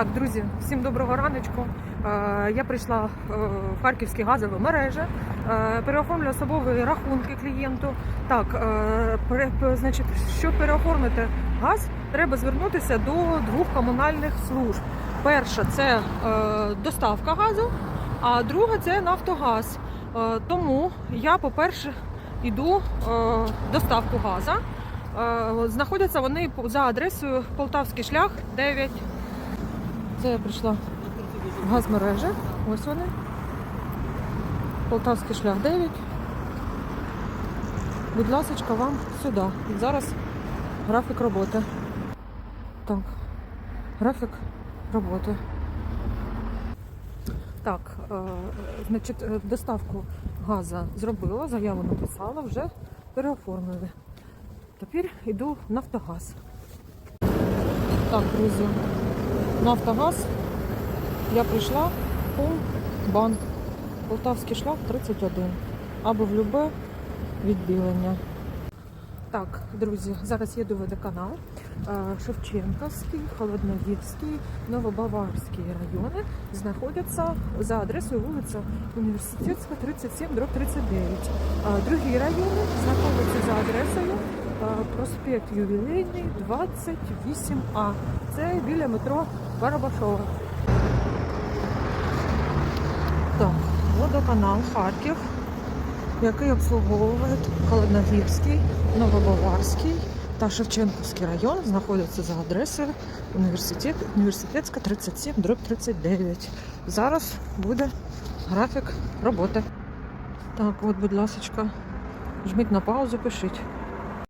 Так, друзі, всім доброго раночку. Е, Я прийшла е, в харківські газові мережі, е, переоформлю особові рахунки клієнту. Так, значить, щоб переоформити газ, треба звернутися до двох комунальних служб. Перша це доставка газу, а друга це Нафтогаз. Тому я, по-перше, йду доставку газу. Знаходяться вони за адресою Полтавський шлях 9. Це я прийшла в газмережі. Ось вони. Полтавський шлях 9. Будь ласка, вам сюди. І зараз графік роботи. Так, графік роботи. Так, е, значить, е, доставку газу зробила, заяву написала, вже переоформили. Тепер йду в Нафтогаз. Так, друзі, Нафтогаз. Я прийшла у банк Полтавський шлях 31 або в любе відділення. Так, друзі, зараз їду водоканал. Е, Шевченківський, Холодногірський, Новобаварський райони знаходяться за адресою вулиця Університетська, 37, дроб 39. А Другі райони знаходяться за адресою е, проспект Ювілейний, 28А. Це біля метро Барабашова. Так, водоканал Харків, який обслуговує Холодногірський, Новобаварський та Шевченківський район, знаходяться за адресою університет, університетська 37, дроб 39. Зараз буде графік роботи. Так, от, будь ласка, жміть на паузу, пишіть.